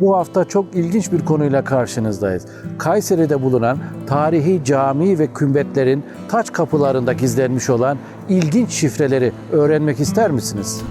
Bu hafta çok ilginç bir konuyla karşınızdayız. Kayseri'de bulunan tarihi cami ve kümbetlerin taç kapılarında gizlenmiş olan ilginç şifreleri öğrenmek ister misiniz?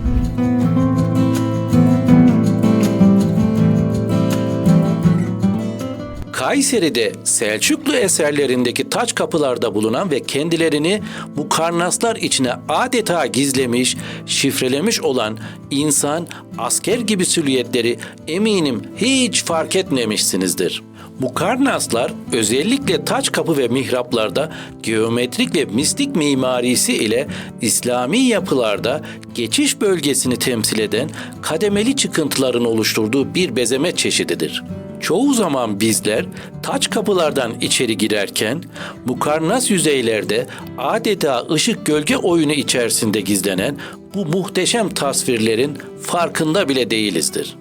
Kayseri'de Selçuklu eserlerindeki taç kapılarda bulunan ve kendilerini bu karnaslar içine adeta gizlemiş, şifrelemiş olan insan, asker gibi silüetleri eminim hiç fark etmemişsinizdir. Bu karnaslar özellikle taç kapı ve mihraplarda geometrik ve mistik mimarisi ile İslami yapılarda geçiş bölgesini temsil eden kademeli çıkıntıların oluşturduğu bir bezeme çeşididir. Çoğu zaman bizler taç kapılardan içeri girerken mukarnas yüzeylerde adeta ışık gölge oyunu içerisinde gizlenen bu muhteşem tasvirlerin farkında bile değilizdir.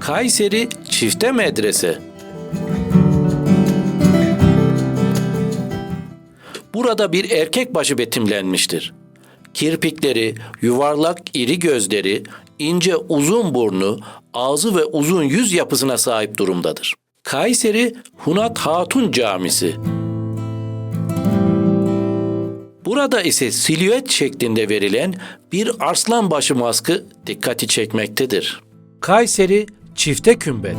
Kayseri Çifte Medrese Burada bir erkek başı betimlenmiştir. Kirpikleri, yuvarlak iri gözleri, ince uzun burnu, ağzı ve uzun yüz yapısına sahip durumdadır. Kayseri Hunat Hatun Camisi. Burada ise silüet şeklinde verilen bir arslan başı maskı dikkati çekmektedir. Kayseri Çifte Kümbet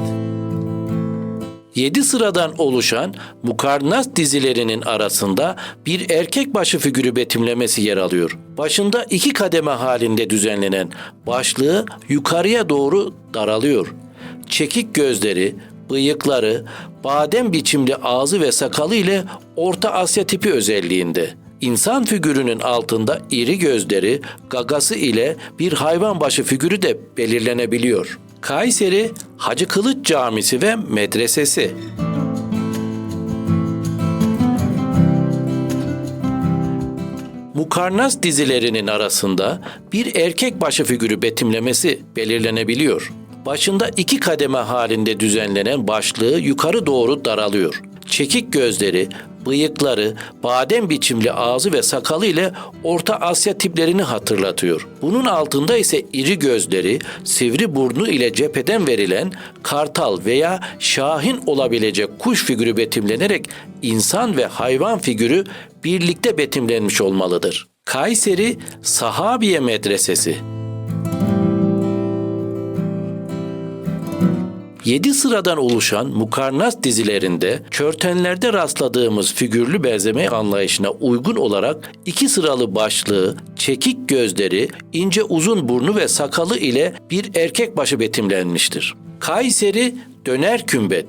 7 sıradan oluşan mukarnas dizilerinin arasında bir erkek başı figürü betimlemesi yer alıyor. Başında iki kademe halinde düzenlenen başlığı yukarıya doğru daralıyor. Çekik gözleri, bıyıkları, badem biçimli ağzı ve sakalı ile Orta Asya tipi özelliğinde. İnsan figürünün altında iri gözleri, gagası ile bir hayvan başı figürü de belirlenebiliyor. Kayseri Hacı Kılıç Camisi ve Medresesi. Mukarnas dizilerinin arasında bir erkek başı figürü betimlemesi belirlenebiliyor. Başında iki kademe halinde düzenlenen başlığı yukarı doğru daralıyor. Çekik gözleri, bıyıkları, badem biçimli ağzı ve sakalı ile Orta Asya tiplerini hatırlatıyor. Bunun altında ise iri gözleri, sivri burnu ile cepheden verilen kartal veya şahin olabilecek kuş figürü betimlenerek insan ve hayvan figürü birlikte betimlenmiş olmalıdır. Kayseri Sahabiye Medresesi 7 sıradan oluşan mukarnas dizilerinde körtenlerde rastladığımız figürlü benzeme anlayışına uygun olarak iki sıralı başlığı, çekik gözleri, ince uzun burnu ve sakalı ile bir erkek başı betimlenmiştir. Kayseri döner kümbet.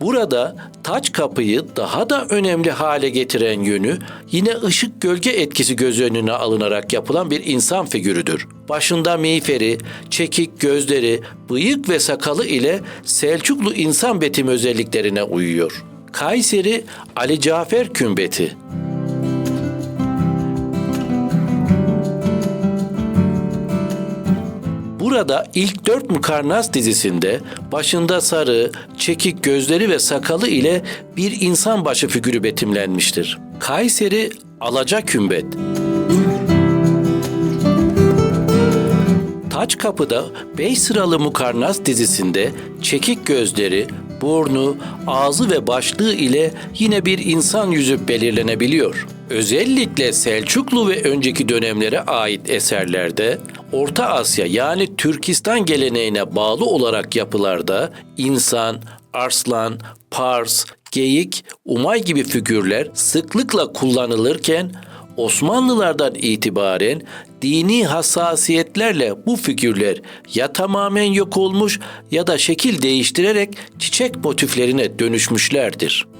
Burada taç kapıyı daha da önemli hale getiren yönü yine ışık gölge etkisi göz önüne alınarak yapılan bir insan figürüdür. Başında miğferi, çekik gözleri, bıyık ve sakalı ile Selçuklu insan betimi özelliklerine uyuyor. Kayseri Ali Cafer Kümbeti Burada ilk dört mukarnas dizisinde başında sarı, çekik gözleri ve sakalı ile bir insan başı figürü betimlenmiştir. Kayseri Alaca Kümbet Taç Kapı'da 5 sıralı mukarnas dizisinde çekik gözleri, burnu, ağzı ve başlığı ile yine bir insan yüzü belirlenebiliyor. Özellikle Selçuklu ve önceki dönemlere ait eserlerde Orta Asya yani Türkistan geleneğine bağlı olarak yapılarda insan, arslan, pars, geyik, umay gibi figürler sıklıkla kullanılırken Osmanlılardan itibaren dini hassasiyetlerle bu figürler ya tamamen yok olmuş ya da şekil değiştirerek çiçek motiflerine dönüşmüşlerdir.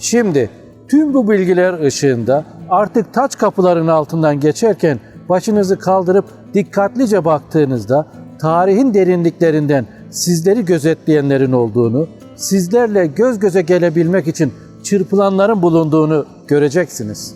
Şimdi tüm bu bilgiler ışığında artık taç kapıların altından geçerken başınızı kaldırıp dikkatlice baktığınızda tarihin derinliklerinden sizleri gözetleyenlerin olduğunu, sizlerle göz göze gelebilmek için çırpılanların bulunduğunu göreceksiniz.